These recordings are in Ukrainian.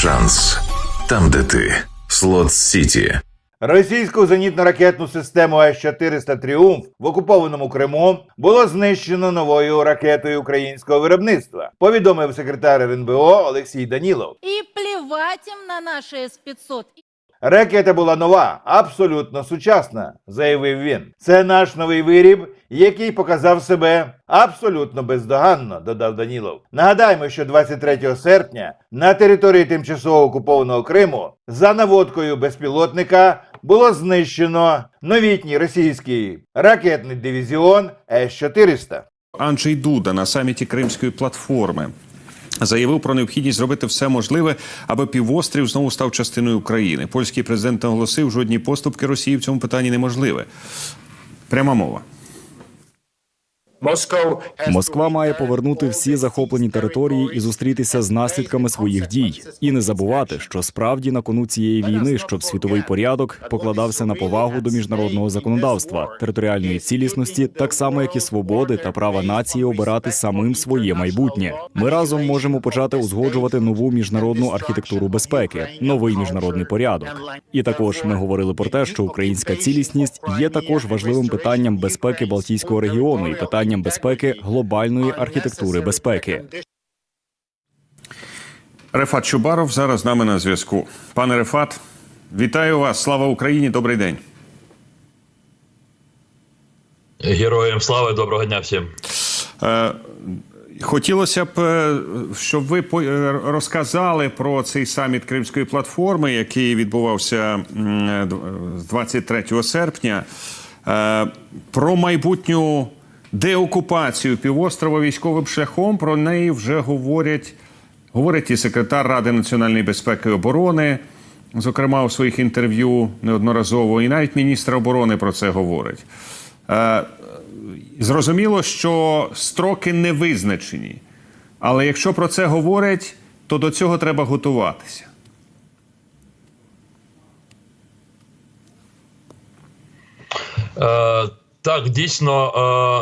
Шанс там, де ти. Слот Сіті. Російську зенітно-ракетну систему С-400 Тріумф в окупованому Криму було знищено новою ракетою українського виробництва, повідомив секретар РНБО Олексій Данілов. І плівать їм на наші С-500. Ракета була нова, абсолютно сучасна, заявив він. Це наш новий виріб, який показав себе абсолютно бездоганно, додав Данілов. Нагадаємо, що 23 серпня на території тимчасово окупованого Криму за наводкою безпілотника було знищено новітній російський ракетний дивізіон С-400. Анджей Дуда на саміті Кримської платформи заявив про необхідність зробити все можливе, аби півострів знову став частиною України. Польський президент наголосив, жодні поступки Росії в цьому питанні неможливе. Пряма мова. Москва має повернути всі захоплені території і зустрітися з наслідками своїх дій, і не забувати, що справді на кону цієї війни, щоб світовий порядок покладався на повагу до міжнародного законодавства, територіальної цілісності, так само як і свободи та права нації обирати самим своє майбутнє. Ми разом можемо почати узгоджувати нову міжнародну архітектуру безпеки, новий міжнародний порядок. І також ми говорили про те, що українська цілісність є також важливим питанням безпеки Балтійського регіону і питанням безпеки глобальної архітектури безпеки. Рефат Чубаров зараз з нами на зв'язку. Пане Рефат, вітаю вас! Слава Україні! Добрий день. Героям слави, доброго дня всім. Е, Хотілося б, е, щоб ви е, розказали про цей саміт Кримської платформи, який відбувався м, е, д- 23 серпня, Е, про майбутню деокупацію півострова військовим шляхом. Про неї вже говорять, говорить і секретар Ради національної безпеки і оборони, зокрема у своїх інтерв'ю неодноразово, і навіть міністр оборони про це говорить. Е, Зрозуміло, що строки не визначені. Але якщо про це говорять, то до цього треба готуватися. Е, так, дійсно,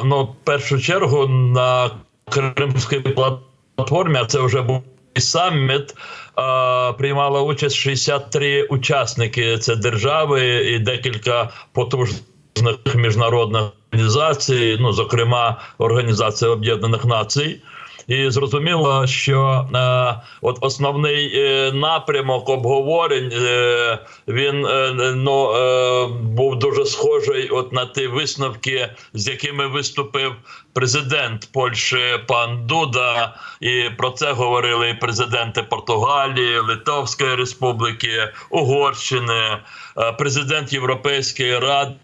е, ну, в першу чергу на Кримській платформі, а це вже був саміт, е, приймала участь 63 учасники. Це держави і декілька потужних міжнародних організацій, ну, зокрема, Організація Об'єднаних Націй. І зрозуміло, що е, от основний е, напрямок обговорень е, він е, ну, е, був дуже схожий от на ті висновки, з якими виступив президент Польщі пан Дуда. І про це говорили і президенти Португалії, Литовської Республіки, Угорщини, е, президент Європейської ради.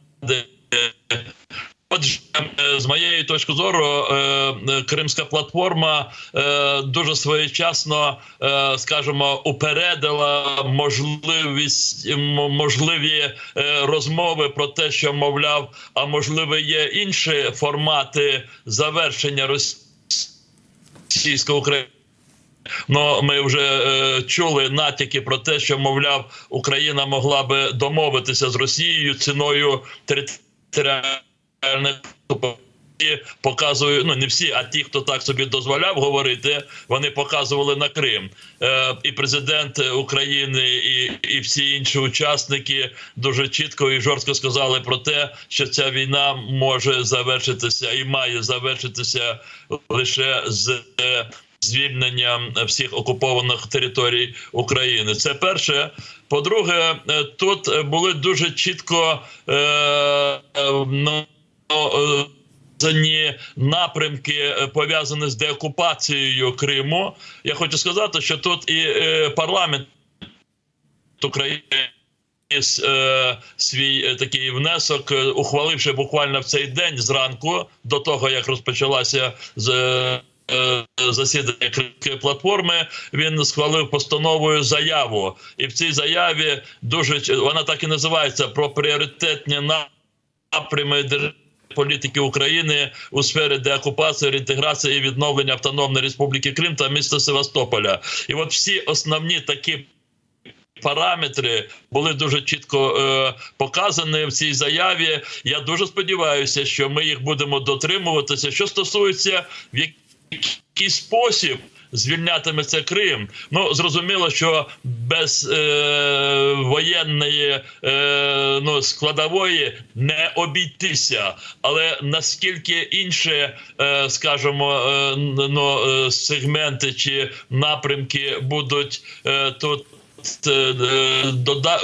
Отже, е, з моєї точки зору, е, е, Кримська платформа дуже своєчасно, скажімо, упередила можливість можливі розмови про те, що мовляв, а можливо, є інші формати завершення російсько України. Ну, ми вже е, чули натяки про те, що мовляв, Україна могла би домовитися з Росією ціною територіальних і показую, ну не всі, а ті, хто так собі дозволяв говорити, вони показували на Крим. Е, і президент України, і, і всі інші учасники дуже чітко і жорстко сказали про те, що ця війна може завершитися і має завершитися лише з. е, звільненням всіх окупованих територій України. Це перше. По-друге, е, тут е, були дуже чітко е, ну, е, напрямки е, пов'язані з деокупацією Криму. Я хочу сказати, що тут і е, парламент України. свій такий внесок, ухваливши буквально в цей день зранку, до того як розпочалася з засідання Кримської платформи, він схвалив постановою заяву, і в цій заяві дуже вона так і називається про пріоритетні напрями держ- політики України у сфері деокупації, реінтеграції і відновлення Автономної Республіки Крим та міста Севастополя. І от всі основні такі параметри були дуже чітко е, показані в цій заяві. Я дуже сподіваюся, що ми їх будемо дотримуватися. Що стосується в який спосіб звільнятиметься Крим. Ну зрозуміло, що без е, воєнної е, ну, складової не обійтися, але наскільки інші, е, скажімо, е, ну, е, сегменти чи напрямки будуть е, тут. е,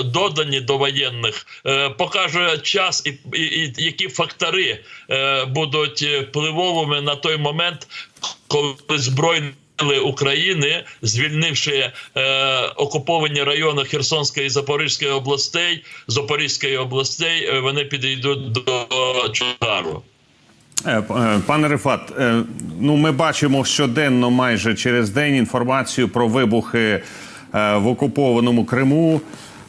Додані до воєнних е, покаже час і, і, які фактори е, будуть е, впливовими на той момент, коли збройні України, звільнивши е, окуповані райони Херсонської і Запорізької областей, Запорізької областей, е, вони підійдуть до Чонгару. Е, е, Пане Рифат, ну ми бачимо щоденно, майже через день інформацію про вибухи в окупованому Криму.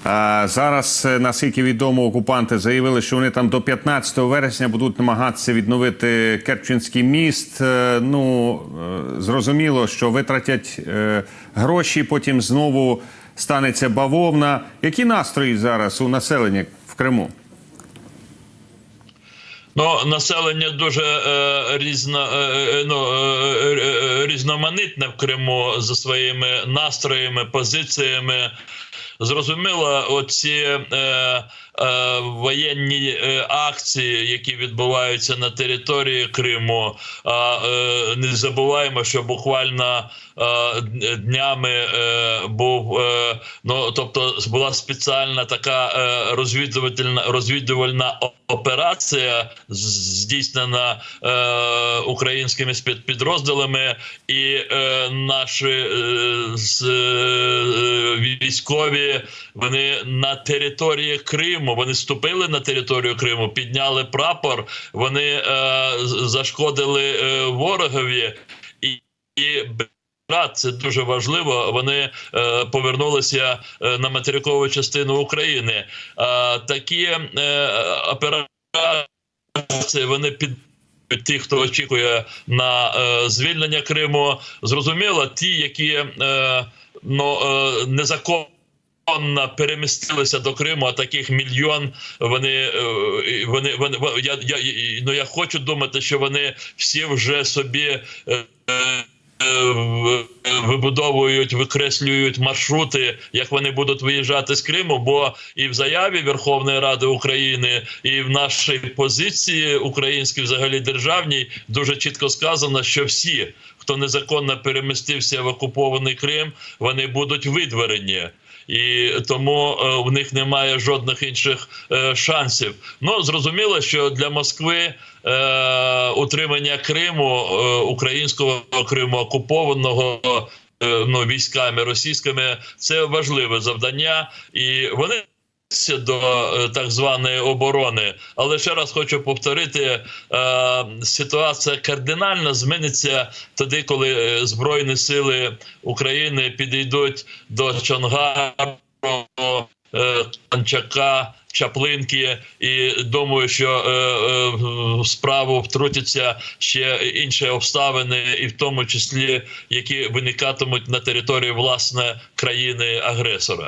Зараз, е, наскільки відомо, окупанти заявили, що вони там до 15 вересня будуть намагатися відновити Керченський міст. Е, Ну е, зрозуміло, що витратять гроші, потім знову станеться бавовна. Які настрої зараз у населення в Криму? Ну, населення дуже е, різно, е, ну, е, різноманітне в Криму за своїми настроями, позиціями. Зрозуміло, оці е, воєнні е, акції, які відбуваються на території Криму. А е, не забуваємо, що буквально е, днями е, був е, ну, тобто була спеціальна така е, розвідувальна розвідувальна операція здійснена е, українськими спецпідрозділами, і е, наші е, з, е, військові вони на території Криму. Вони вступили на територію Криму, підняли прапор. Вони е, зашкодили е, ворогові і. і це дуже важливо. Вони е, повернулися е, на материкову частину України. Е, такі е, операції вони під ті, хто очікує на е, звільнення Криму. Зрозуміло, ті, які е, ну, е, незаконно перемістилися до Криму, а таких мільйон. Вони е, вони вони во- я, я ну я хочу думати, що вони всі вже собі. е, е, Вибудовують, викреслюють маршрути, як вони будуть виїжджати з Криму. Бо і в заяві Верховної Ради України, і в нашій позиції українській, взагалі державній, дуже чітко сказано, що всі, хто незаконно перемістився в окупований Крим, вони будуть видворені. І тому е, в них немає жодних інших е, шансів. Ну зрозуміло, що для Москви е, утримання Криму, українського Криму окупованого ну, військами російськими, це важливе завдання, і вони до е, так званої оборони, але ще раз хочу повторити: е, ситуація кардинально зміниться тоді, коли е, збройні сили України підійдуть до Чонгару, е, Танчака. Чаплинки, і думаю, що е, е, справу втрутяться ще інші обставини, і в тому числі які виникатимуть на території власне країни агресора.